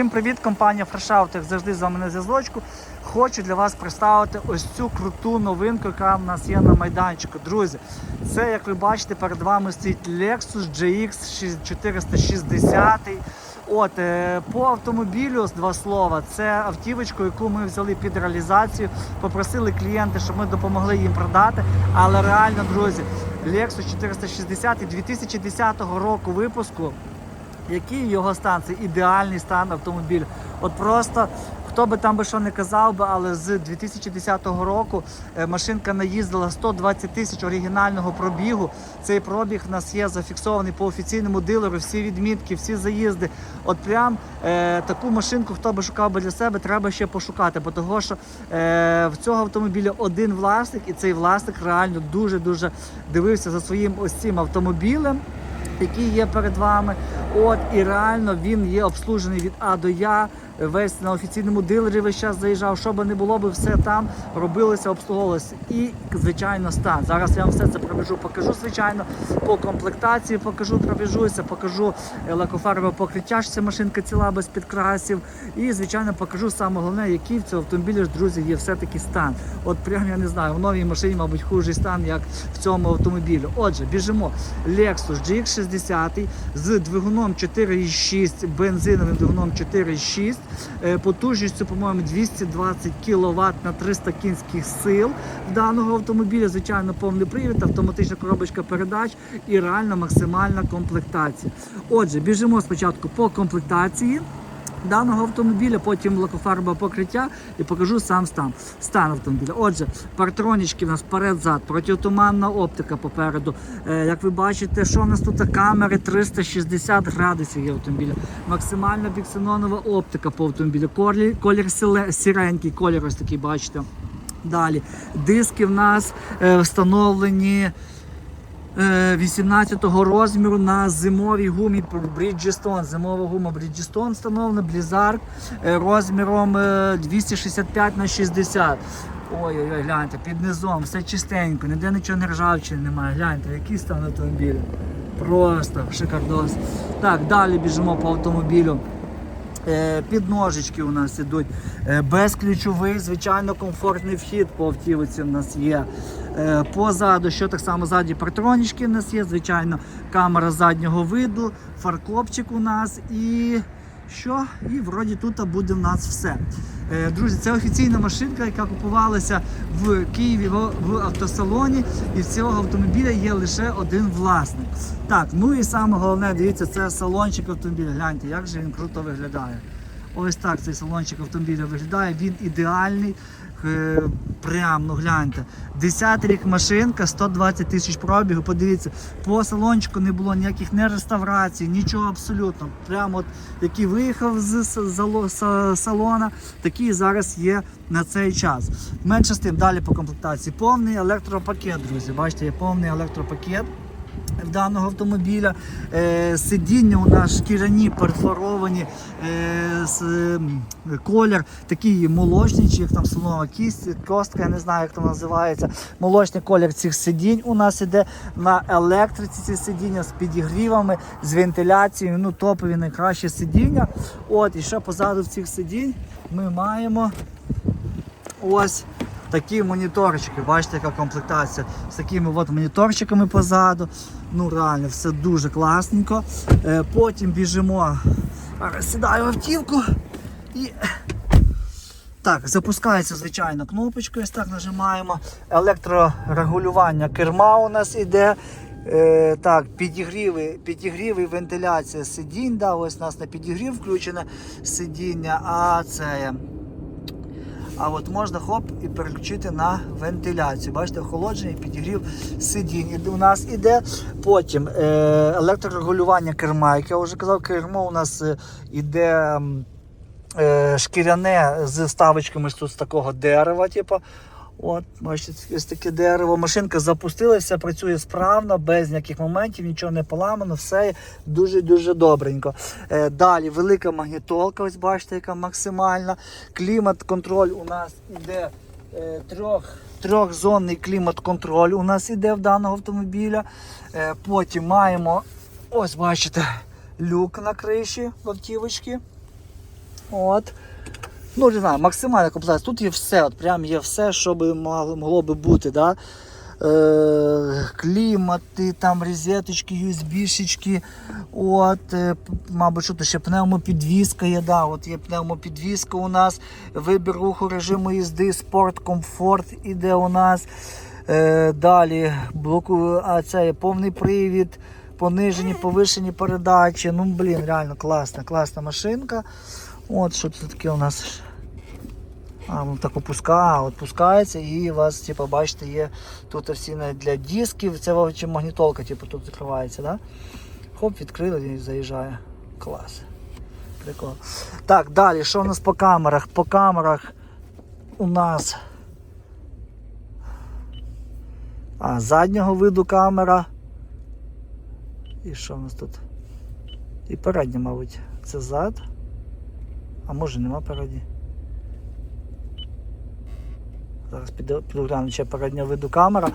Всім привіт, компанія Fresh Out, як завжди з вами на зв'язочку. Хочу для вас представити ось цю круту новинку, яка в нас є на майданчику. Друзі, це, як ви бачите, перед вами стоїть Lexus GX 460. От, е, по автомобілю з два слова. Це автівочку, яку ми взяли під реалізацію. Попросили клієнти, щоб ми допомогли їм продати. Але реально, друзі, Lexus 460 2010 року випуску який його стан? Це ідеальний стан автомобіля. От просто хто би там би що не казав би, але з 2010 року е, машинка наїздила 120 тисяч оригінального пробігу. Цей пробіг в нас є зафіксований по офіційному дилеру, всі відмітки, всі заїзди. От прям е, таку машинку, хто би шукав би для себе, треба ще пошукати, бо того, що е, в цього автомобіля один власник, і цей власник реально дуже дуже дивився за своїм ось цим автомобілем який є перед вами. От і реально він є обслужений від А до Я. Весь на офіційному дилері весь час заїжджав. Що би не було би, все там робилося, обслуговувалося. І звичайно стан. Зараз я вам все це пробіжу, покажу. Звичайно, по комплектації покажу, пробіжуся, покажу е, лакофарбове покриття. що Ця машинка ціла без підкрасів. І звичайно покажу саме головне, який в цьому автомобілі ж, друзі, є все-таки стан. От прям я не знаю, в новій машині, мабуть, хужий стан, як в цьому автомобілі. Отже, біжимо. Lexus GX60 з двигуном 4,6, бензиновим двигуном 4,6, е, потужністю, по-моєму, 220 кВт на 300 кінських сил в даного автомобіля. Звичайно, повний привід, автоматична коробочка передач і реально максимальна комплектація. Отже, біжимо спочатку по комплектації даного автомобіля, потім лакофарбове покриття і покажу сам стан, стан автомобіля. Отже, партронічки в нас перед-зад, протитуманна оптика попереду. Е, як ви бачите, що в нас тут камери 360 градусів є автомобіля. Максимальна біксенонова оптика по автомобілю. Колір, колір сіренький, колір ось такий бачите. Далі диски в нас е, встановлені е, 18-го розміру на зимовій гумі Bridgestone. Зимова гума Bridgestone встановлена, Blizzard е, розміром е, 265 на 60. Ой-ой-ой, гляньте, під низом, все чистенько, ніде нічого не ржавчини немає. Гляньте, який стан автомобіля. Просто шикардос. Так, далі біжимо по автомобілю. Е, Підножечки у нас ідуть е, безключовий, звичайно, комфортний вхід по автівці у нас є. Е, Позаду, що так само ззаді партронічки у нас є, звичайно, камера заднього виду, фаркопчик у нас і що? І вроді тут буде у нас все. Е, Друзі, це офіційна машинка, яка купувалася в Києві в автосалоні, і в цього автомобіля є лише один власник. Так, ну і саме головне, дивіться, це салончик автомобіля. Гляньте, як же він круто виглядає. Ось так цей салончик автомобіля виглядає. Він ідеальний. Е, Прям, ну гляньте. 10 рік машинка, 120 тисяч пробігу. Подивіться, по салончику не було ніяких не реставрацій, нічого абсолютно. Прямо от який виїхав з салона, такий зараз є на цей час. Менше з тим, далі по комплектації. Повний електропакет, друзі. Бачите, є повний електропакет даного автомобіля. Е, сидіння у нас шкіряні, перфоровані, е, з, м, колір такий молочний, чи як там слонова кість, костка, я не знаю, як там називається. Молочний колір цих сидінь у нас іде на електриці ці сидіння з підігрівами, з вентиляцією. Ну, топові найкращі сидіння. От, і ще позаду цих сидінь ми маємо ось такі моніторчики. Бачите, яка комплектація з такими от моніторчиками позаду. Ну реально, все дуже класненько. Е, потім біжимо. Сідаю автівку і. Так, запускається звичайно кнопочкою, ось так нажимаємо. Електрорегулювання керма у нас іде. Е, так, підігріви, підігріви, вентиляція сидінь. Да, ось у нас на підігрів включене сидіння, а це. А от можна хоп і переключити на вентиляцію. Бачите, охолодження, підігрів сидінь. І у нас іде потім е, електрорегулювання керма. Як я вже казав, кермо у нас е, іде е, шкіряне з ставочками тут з такого дерева. Типу. От, бачите, ось таке дерево. Машинка запустилася, працює справно, без ніяких моментів, нічого не поламано, все дуже-дуже добренько. Е, далі велика магнітолка, ось бачите, яка максимальна. Клімат-контроль у нас іде е, трьох. Трьохзонний клімат-контроль у нас іде в даного автомобіля. Е, потім маємо, ось бачите, люк на криші в автівочки. От. Ну, не знаю, максимальна комплектація. Тут є все, от прям є все, що би могло, би бути. Да? Е, клімати, там розеточки, USB-шечки, от, е, мабуть, що тут ще пневмопідвізка є, да, от є пневмопідвізка у нас, вибір руху режиму їзди, спорт, комфорт іде у нас. Е, далі блоку, а це є повний привід, понижені, повишені передачі. Ну, блін, реально класна, класна машинка. От що тут таке у нас. А, ну так опуска, а, от пускається і у вас, типу, бачите, є тут всі для дисків, це вовче магнітолка, типу, тут закривається, да? Хоп, відкрили і заїжджає. Клас. Прикол. Так, далі, що у нас по камерах? По камерах у нас а, заднього виду камера. І що у нас тут? І передня, мабуть, це зад. А може нема передній. Зараз підгляну, ще переднього виду камера.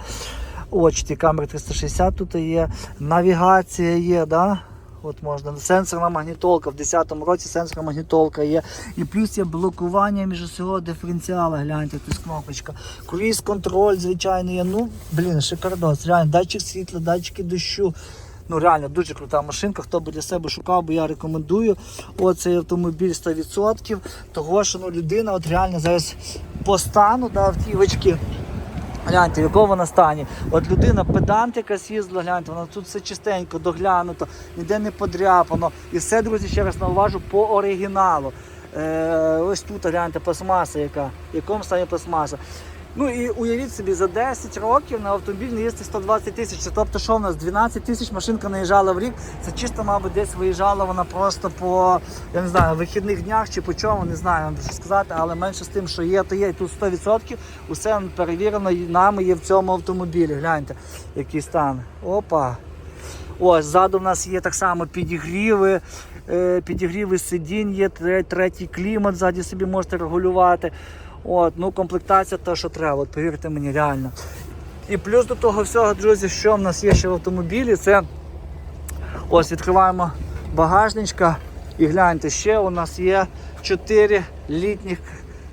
Ті камери 360 тут є. Навігація є, да? От можна. Сенсорна магнітолка. В 10-му році сенсорна магнітолка є. І плюс є блокування між усього диференціала. Гляньте, тут кнопочка. Круїз контроль, звичайно, є. Ну, блін, шикардос. Реально, датчик світла, датчики дощу. Ну, реально дуже крута машинка. Хто би для себе шукав, бо я рекомендую. Оцей автомобіль 100%. Того, що ну, людина от реально зараз по стану да, автівочки. Гляньте, в якому вона стані. От людина педант якась їздила, гляньте, вона тут все чистенько, доглянуто, ніде не подряпано. І все, друзі, ще раз науважу, по оригіналу. Е, ось тут гляньте, пластмаса яка, в якому стані пластмаса. Ну і уявіть собі, за 10 років на автомобіль не їздить 120 тисяч. Тобто, що в нас 12 тисяч машинка наїжджала в рік. Це чисто, мабуть, десь виїжджала вона просто по я не знаю, вихідних днях чи по чому, не знаю вам що сказати, але менше з тим, що є, то є. І тут 100% усе перевірено нами є в цьому автомобілі. Гляньте, який стан. Опа. Ось, ззаду в нас є так само підігріви, е, підігріви сидінь, є третій клімат, ззаді собі можете регулювати. От, ну, комплектація те, що треба, от, повірте мені, реально. І плюс до того всього, друзі, що в нас є ще в автомобілі, це ось відкриваємо багажничка і гляньте, ще у нас є 4 літніх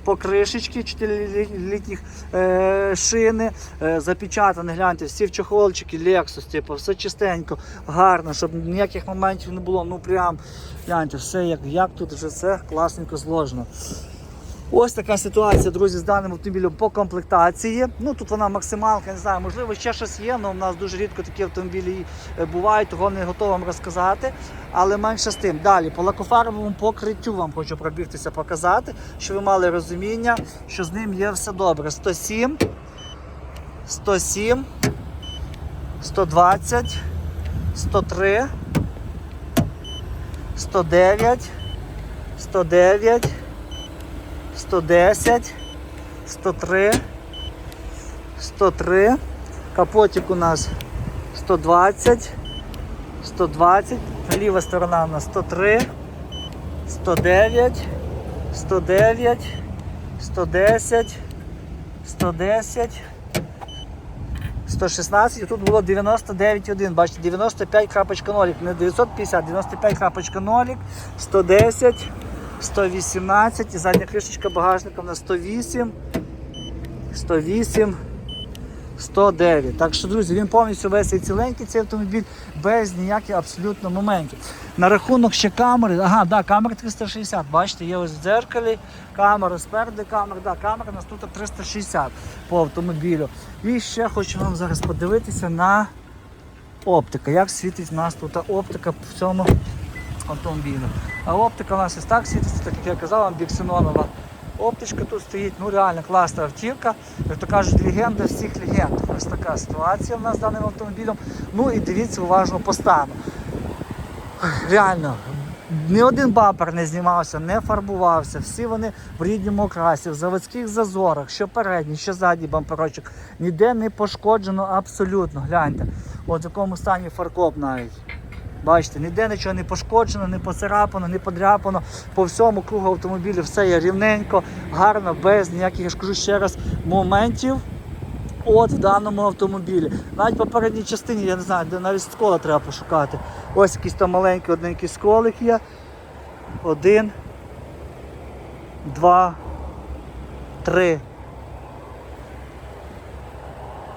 покришечки, 4 лі- літніх е, шини, е, запечатані, гляньте, всі в чохолчики, Lexus, типу, все чистенько, гарно, щоб ніяких моментів не було. Ну прям гляньте, все як, як тут вже все класненько зложено. Ось така ситуація, друзі, з даним автомобілем по комплектації. Ну тут вона максималка, не знаю, можливо, ще щось є, але в нас дуже рідко такі автомобілі бувають, того не готовий вам розказати. Але менше з тим. Далі, по лакофарбовому покриттю вам хочу пробігтися показати, що ви мали розуміння, що з ним є все добре. 107, 107, 120, 103, 109, 109. 110, 103, 103. Капотик у нас 120, 120. Ліва сторона у нас 103, 109, 109, 110, 110. 116 і тут було 99,1. Бачите, 95.0, не 950, 95.0, 110, 118 і задня кришечка багажника на 108, 108, 109. Так що, друзі, він повністю весь цей ціленький цей автомобіль без ніяких абсолютно моментів. На рахунок ще камери, ага, да, камера 360. Бачите, є ось в дзеркалі, камера спереду, камера, да, камера у нас тут 360 по автомобілю. І ще хочу вам зараз подивитися на оптика. Як світить в нас тут оптика в цьому автомобілю. А оптика у нас ось так світиться, так як я казав, вам біксенонова оптичка тут стоїть. Ну реально класна автівка. Як то кажуть, легенда всіх легенд. Ось така ситуація в нас з даним автомобілем. Ну і дивіться уважно по стану. Реально, ні один бампер не знімався, не фарбувався. Всі вони в рідному окрасі, в заводських зазорах, що передній, що задній бамперочок. Ніде не пошкоджено абсолютно. Гляньте, от в якому стані фаркоп навіть. Бачите, ніде нічого не пошкоджено, не поцарапано, не подряпано. По всьому кругу автомобілю все є рівненько, гарно, без ніяких, я ж кажу ще раз, моментів. От в даному автомобілі. Навіть по передній частині, я не знаю, де навіть скола треба пошукати. Ось якийсь там маленький одненький сколик є. Один. два, три.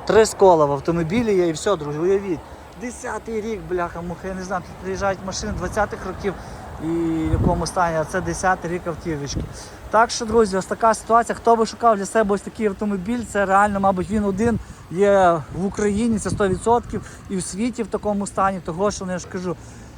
Три скола в автомобілі є і все, друзі, уявіть. Десятий рік, бляха, муха, я не знаю, тут приїжджають машини 20-х років і в якому стані, а це 10-й рік автівочки. Так що, друзі, ось така ситуація. Хто би шукав для себе ось такий автомобіль, це реально, мабуть, він один є в Україні, це 100% і в світі в такому стані, того що ну, я ж кажу.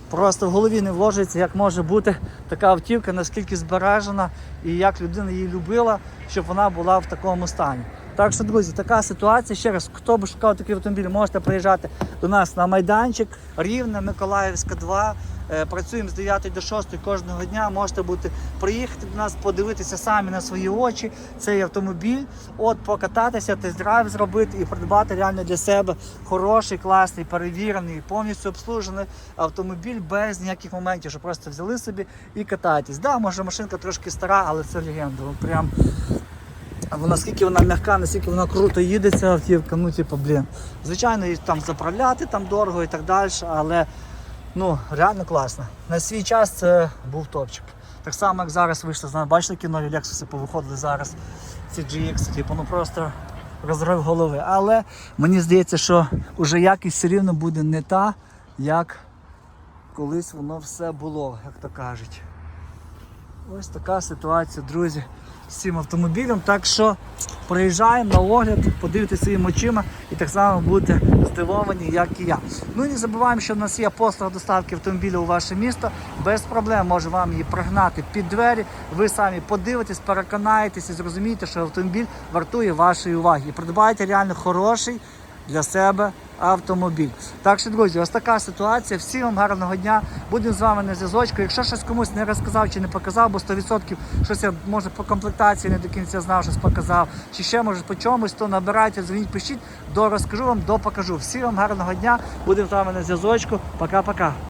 Просто в голові не вложиться, як може бути така автівка, наскільки збережена і як людина її любила, щоб вона була в такому стані. Так що, друзі, така ситуація. Ще раз, хто би шукав такий автомобіль, можете приїжджати до нас на майданчик Рівне, Миколаївська 2. Е, Працюємо з 9 до 6 кожного дня. Можете бути приїхати до нас, подивитися самі на свої очі цей автомобіль, от покататися, тест-драйв зробити і придбати реально для себе хороший, класний, перевірений, повністю обслужений автомобіль без ніяких моментів, що просто взяли собі і катаєтесь. Да, може машинка трошки стара, але це легенда. От Прям Вона вона м'яка, наскільки вона круто їде, ця автівка, ну типу, блін. Звичайно, її там заправляти там дорого і так далі, але ну, реально класно. На свій час це був топчик. Так само, як зараз вийшло, бачите, які нові Lexus повиходили зараз, ці GX, типу, ну просто розрив голови. Але мені здається, що вже якість все рівно буде не та, як колись воно все було, як то кажуть. Ось така ситуація, друзі, з цим автомобілем. Так що приїжджаємо на огляд, подивитися своїми очима і так само будете здивовані, як і я. Ну і не забуваємо, що в нас є послуга доставки автомобіля у ваше місто. Без проблем може вам її прогнати під двері. Ви самі подивитесь, переконаєтесь і зрозумієте, що автомобіль вартує вашої уваги. І придбайте реально хороший для себе автомобіль. Так що, друзі, ось така ситуація. Всім вам гарного дня. Будемо з вами на зв'язочку. Якщо щось комусь не розказав чи не показав, бо 100% щось я може по комплектації не до кінця знав, щось показав, чи ще може по чомусь, то набирайте, дзвоніть, пишіть, до розкажу вам, до покажу. Всім вам гарного дня. Будемо з вами на зв'язочку. Пока-пока.